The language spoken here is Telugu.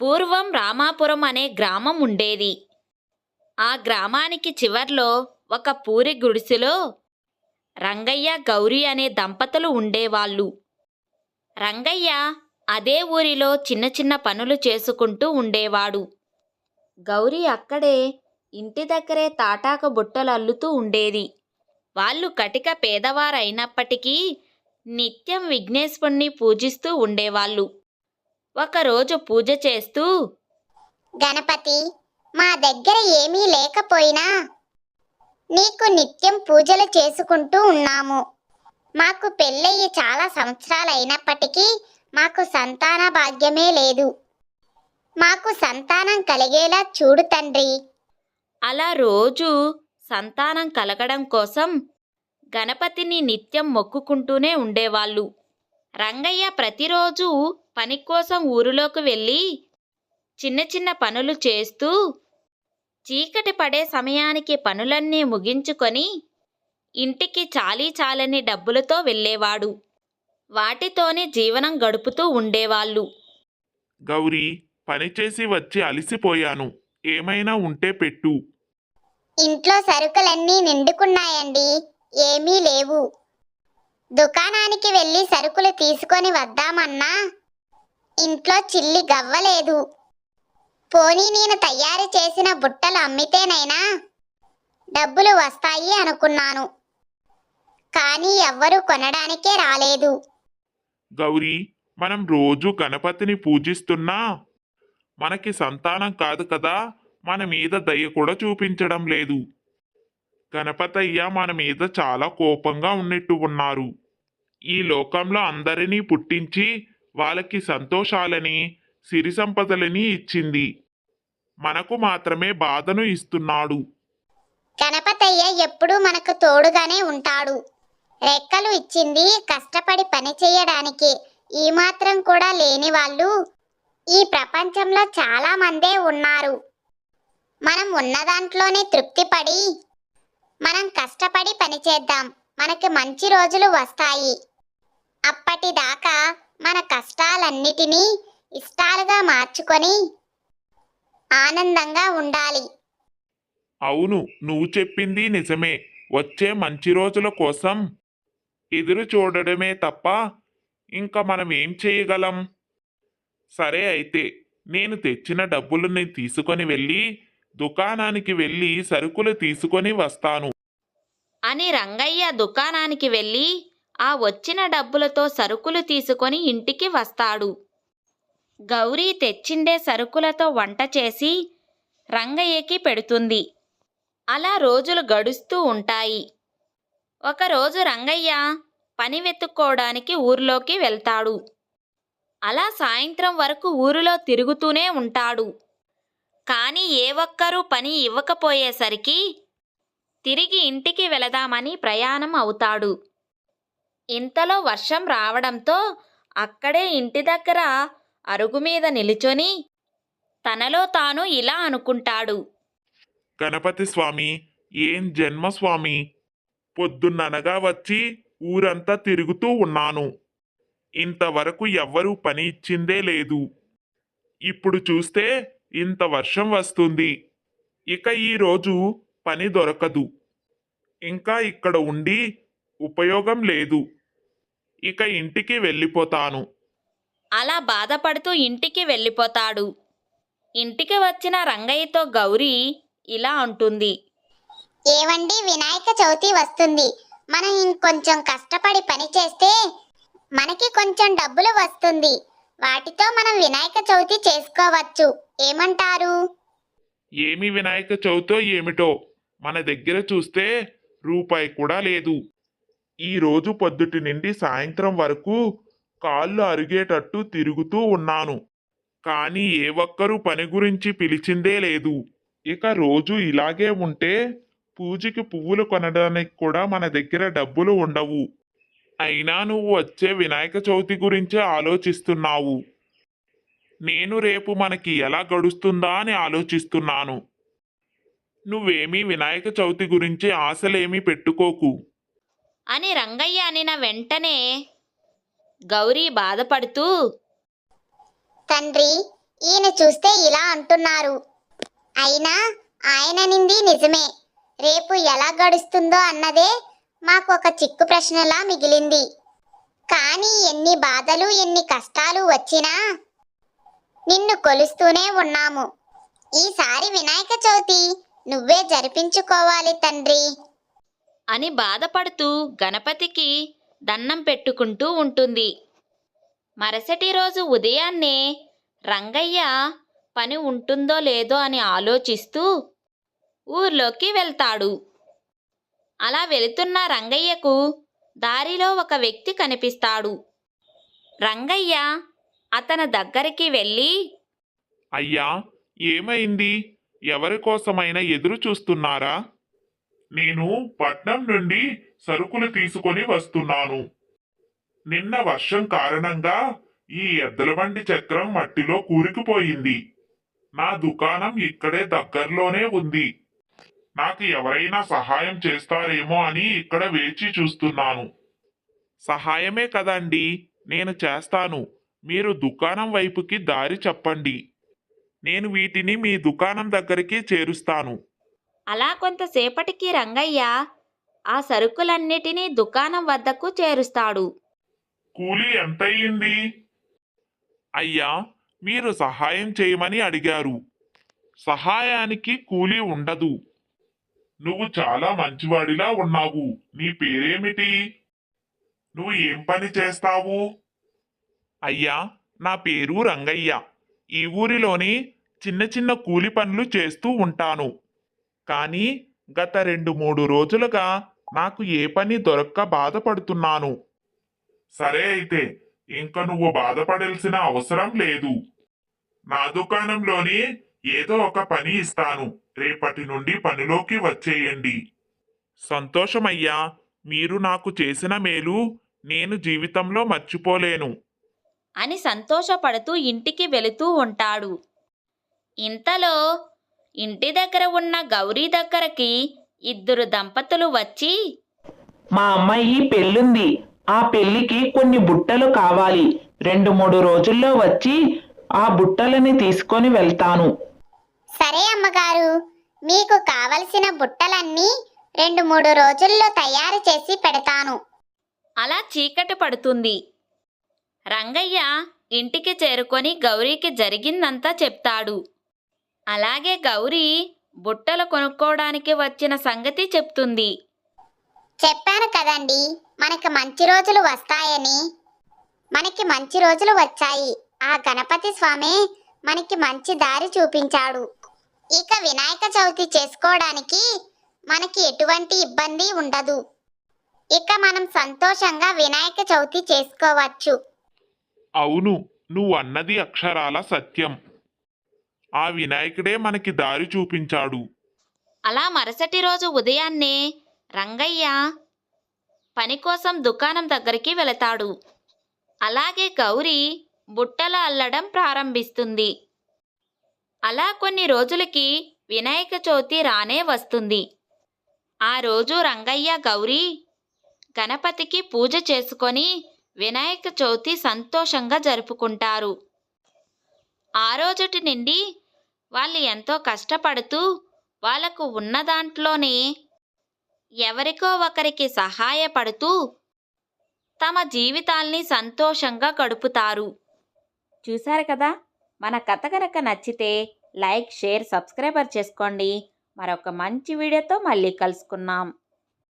పూర్వం రామాపురం అనే గ్రామం ఉండేది. ఆ గ్రామానికి చివర్లో ఒక పూరి గుడిసెలో రంగయ్య గౌరీ అనే దంపతులు ఉండేవాళ్ళు. రంగయ్య అదే ఊరిలో చిన్న చిన్న పనులు చేసుకుంటూ ఉండేవాడు. గౌరీ అక్కడే ఇంటి దగ్గరే తాటాక బుట్టలు అల్లుతూ ఉండేది. వాళ్ళు కటిక పేదవారైనప్పటికీ నిత్యం విఘ్నేశ్వరుణ్ణి పూజిస్తూ ఉండేవాళ్ళు. ఒకరోజు పూజ చేస్తూ గణపతి మా దగ్గర ఏమీ లేకపోయినా నీకు నిత్యం పూజలు చేసుకుంటూ ఉన్నాము. మాకు పెళ్ళయి చాలా సంవత్సరాలు అయినప్పటికీ మాకు సంతాన భాగ్యమే లేదు. మాకు సంతానం కలిగేలా చూడు తండ్రి. అలా రోజు సంతానం కలగడం కోసం గణపతిని నిత్యం మొక్కుకుంటూనే ఉండేవాళ్ళు. రంగయ్య ప్రతిరోజు పని కోసం ఊరిలోకి వెళ్ళి చిన్న చిన్న పనులు చేస్తూ చీకటి పడే సమయానికి పనులన్నీ ముగించుకొని ఇంటికి చాలీ చాలని డబ్బులతో వెళ్ళేవాడు. వాటితోనే జీవనం గడుపుతూ ఉండేవాళ్ళు. గౌరీ పనిచేసి వచ్చి అలసిపోయాను. ఏమైనా ఉంటే పెట్టు. ఇంట్లో సరుకులన్నీ నిండుకున్నాయండి. ఏమీ లేవు. దుకాణానికి వెళ్ళి సరుకులు తీసుకొని వద్దామన్నా ఇంట్లో చిల్లి గవ్వలేదు. పోనీ నేను తయారు చేసిన బుట్టలు అమ్మితేనైనా డబ్బులు వస్తాయి అనుకున్నాను. కానీ ఎవ్వరూ కొనడానికే రాలేదు. గౌరీ మనం రోజు గణపతిని పూజిస్తున్నా మనకి సంతానం కాదు కదా మన మీద దయ కూడా చూపించడం లేదు. గణపతయ్య మన మీద చాలా కోపంగా ఉన్నట్టు ఉన్నారు. ఈ లోకంలో అందరినీ పుట్టించి వాళ్ళకి సంతోషాలని సిరి సంపదలని ఇచ్చింది. మనకు మాత్రమే బాధను ఇస్తున్నాడు. గణపతయ్య ఎప్పుడూ మనకు తోడుగానే ఉంటాడు. రెక్కలు ఇచ్చింది కష్టపడి పని చేయడానికి. ఈ మాత్రం కూడా లేని వాళ్ళు ఈ ప్రపంచంలో చాలా మందే ఉన్నారు. మనం ఉన్న దాంట్లోనే తృప్తిపడి మనం కష్టపడి పని చేద్దాం. మనకి మంచి రోజులు వస్తాయి. అప్పటిదాకా మన కష్టాలన్నిటినీ ఇష్టాలుగా మార్చుకొని ఆనందంగా ఉండాలి. అవును నువ్వు చెప్పింది నిజమే. వచ్చే మంచి రోజుల కోసం ఎదురు చూడడమే తప్ప ఇంకా మనం ఏం చేయగలం? సరే అయితే నేను తెచ్చిన డబ్బులని తీసుకొని వెళ్ళి దుకాణానికి వెళ్ళి సరుకులు తీసుకొని వస్తాను. అని రంగయ్య దుకాణానికి వెళ్ళి ఆ వచ్చిన డబ్బులతో సరుకులు తీసుకొని ఇంటికి వస్తాడు. గౌరీ తెచ్చిండే సరుకులతో వంట చేసి రంగయ్యకి పెడుతుంది. అలా రోజులు గడుస్తూ ఉంటాయి. ఒకరోజు రంగయ్య పని వెతుక్కోవడానికి ఊర్లోకి వెళ్తాడు. అలా సాయంత్రం వరకు ఊరిలో తిరుగుతూనే ఉంటాడు. కానీ ఏ ఒక్కరూ పని ఇవ్వకపోయేసరికి తిరిగి ఇంటికి వెళదామని ప్రయాణం అవుతాడు. ఇంతలో వర్షం రావడంతో అక్కడే ఇంటి దగ్గర అరుగు మీద నిలుచొని తనలో తాను ఇలా అనుకుంటాడు. గణపతి స్వామి ఏం జన్మ స్వామి? పొద్దున్ననగా వచ్చి ఊరంతా తిరుగుతూ ఉన్నాను. ఇంతవరకు ఎవ్వరూ పని ఇచ్చిందే లేదు. ఇప్పుడు చూస్తే ఇంత వర్షం వస్తుంది. ఇక ఈరోజు పని దొరకదు. ఇంకా ఇక్కడ ఉండి ఉపయోగం లేదు. ఇక ఇంటికి వెళ్ళిపోతాను. అలా బాధపడుతూ ఇంటికి వెళ్ళిపోతాడు. ఇంటికి వచ్చిన రంగయ్యతో గౌరీ ఇలా అంటుంది. ఏవండి వినాయక చవితి వస్తుంది. మనం ఇంకొంచెం కష్టపడి పని చేస్తే మనకి కొంచెం డబ్బులు వస్తుంది. వాటితో మనం వినాయక చవితి చేసుకోవచ్చు. ఏమంటారు? ఏమి వినాయక చవితో ఏమిటో మన దగ్గర చూస్తే రూపాయి కూడా లేదు. ఈరోజు పొద్దుటి నుండి సాయంత్రం వరకు కాళ్ళు అరిగేటట్టు తిరుగుతూ ఉన్నాను. కానీ ఏ ఒక్కరూ పని గురించి పిలిచిందే లేదు. ఇక రోజు ఇలాగే ఉంటే పూజకి పువ్వులు కొనడానికి కూడా మన దగ్గర డబ్బులు ఉండవు. అయినా నువ్వు వచ్చే వినాయక చవితి గురించే ఆలోచిస్తున్నావు. నేను రేపు మనకి ఎలా గడుస్తుందా అని ఆలోచిస్తున్నాను. నువ్వేమీ వినాయక చవితి గురించి ఆశలేమీ పెట్టుకోకు. అని రంగయ్య అనిన వెంటనే గౌరీ బాధపడుతూ తండ్రి ఈయన చూస్తే ఇలా అంటున్నారు. అయినా ఆయన నింది నిజమే. రేపు ఎలా గడుస్తుందో అన్నదే మాకు ఒక చిక్కు ప్రశ్నలా మిగిలింది. కానీ ఎన్ని బాధలు ఎన్ని కష్టాలు వచ్చినా నిన్ను కొలుస్తూనే ఉన్నాము. ఈసారి వినాయక చవితి నువ్వే జరిపించుకోవాలి తండ్రి. అని బాధపడుతూ గణపతికి దండం పెట్టుకుంటూ ఉంటుంది. మరుసటి రోజు ఉదయాన్నే రంగయ్య పని ఉంటుందో లేదో అని ఆలోచిస్తూ ఊర్లోకి వెళ్తాడు. అలా వెళుతున్న రంగయ్యకు దారిలో ఒక వ్యక్తి కనిపిస్తాడు. రంగయ్య అతని దగ్గరికి వెళ్ళి అయ్యా ఏమైంది? ఎవరి కోసమైనా ఎదురు చూస్తున్నారా? నేను పట్నం నుండి సరుకులు తీసుకొని వస్తున్నాను. నిన్న వర్షం కారణంగా ఈ ఎద్దల బండి చక్రం మట్టిలో కూరుకుపోయింది. నా దుకాణం ఇక్కడే దగ్గరలోనే ఉంది. నాకు ఎవరైనా సహాయం చేస్తారేమో అని ఇక్కడ వేచి చూస్తున్నాను. సహాయమే కదండి నేను చేస్తాను. మీరు దుకాణం వైపుకి దారి చెప్పండి. నేను వీటిని మీ దుకాణం దగ్గరికి చేరుస్తాను. అలా కొంతసేపటికి రంగయ్య ఆ సరుకులన్నిటినీ దుకాణం వద్దకు చేరుస్తాడు. కూలీ ఎంతయింది అయ్యా మీరు సహాయం చేయమని అడిగారు. సహాయానికి కూలీ ఉండదు. నువ్వు చాలా మంచివాడిలా ఉన్నావు. నీ పేరేమిటి? నువ్వు ఏం పని చేస్తావు? అయ్యా నా పేరు రంగయ్య. ఈ ఊరిలోని చిన్న చిన్న కూలి పనులు చేస్తూ ఉంటాను. కానీ గత రెండు మూడు రోజులుగా నాకు ఏ పని దొరక్క బాధపడుతున్నాను. సరే అయితే ఇంక నువ్వు బాధపడాల్సిన అవసరం లేదు. నా దుకాణంలోని ఏదో ఒక పని ఇస్తాను. రేపటి నుండి పనిలోకి వచ్చేయండి. సంతోషమయ్యా మీరు నాకు చేసిన మేలు నేను జీవితంలో మర్చిపోలేను. అని సంతోషపడుతూ ఇంటికి వెళుతూ ఉంటాడు. ఇంతలో ఇంటి దగ్గర ఉన్న గౌరీ దగ్గరకి ఇద్దరు దంపతులు వచ్చి మా అమ్మాయి పెళ్ళుంది. ఆ పెళ్ళికి కొన్ని బుట్టలు కావాలి. రెండు మూడు రోజుల్లో వచ్చి ఆ బుట్టలని తీసుకొని వెళ్తాను. సరే అమ్మగారు మీకు కావలసిన బుట్టలన్నీ రెండు మూడు రోజుల్లో తయారు చేసి పెడతాను. అలా చీకటి పడుతుంది. రంగయ్య ఇంటికి చేరుకొని గౌరీకి జరిగిందంతా చెప్తాడు. అలాగే గౌరీ బుట్టలు కొనుక్కోవడానికి వచ్చిన సంగతి చెప్తుంది. చెప్పాను కదండి మనకి మంచి రోజులు వస్తాయని. మనకి మంచి రోజులు వచ్చాయి. ఆ గణపతి స్వామి మనకి మంచి దారి చూపించాడు. ఇక వినాయక చవితి చేసుకోవడానికి మనకి ఎటువంటి ఇబ్బంది ఉండదు. ఇక మనం సంతోషంగా వినాయక చవితి చేసుకోవచ్చు. అవును నువ్వు అన్నది అక్షరాల సత్యం. ఆ వినాయకుడే మనకి దారి చూపించాడు. అలా మరుసటి రోజు ఉదయాన్నే రంగయ్య పని కోసం దుకాణం దగ్గరికి వెళతాడు. అలాగే గౌరీ బుట్టలు అల్లడం ప్రారంభిస్తుంది. అలా కొన్ని రోజులకి వినాయక చవితి రానే వస్తుంది. ఆ రోజు రంగయ్య గౌరీ గణపతికి పూజ చేసుకొని వినాయక చవితి సంతోషంగా జరుపుకుంటారు. ఆ రోజుటి నుండి వాళ్ళు ఎంతో కష్టపడుతూ వాళ్ళకు ఉన్న దాంట్లోనే ఎవరికో ఒకరికి సహాయపడుతూ తమ జీవితాల్ని సంతోషంగా గడుపుతారు. చూశారు కదా? మన కథ కనుక నచ్చితే లైక్ షేర్ సబ్స్క్రైబర్ చేసుకోండి. మరొక మంచి వీడియోతో మళ్ళీ కలుసుకుందాం.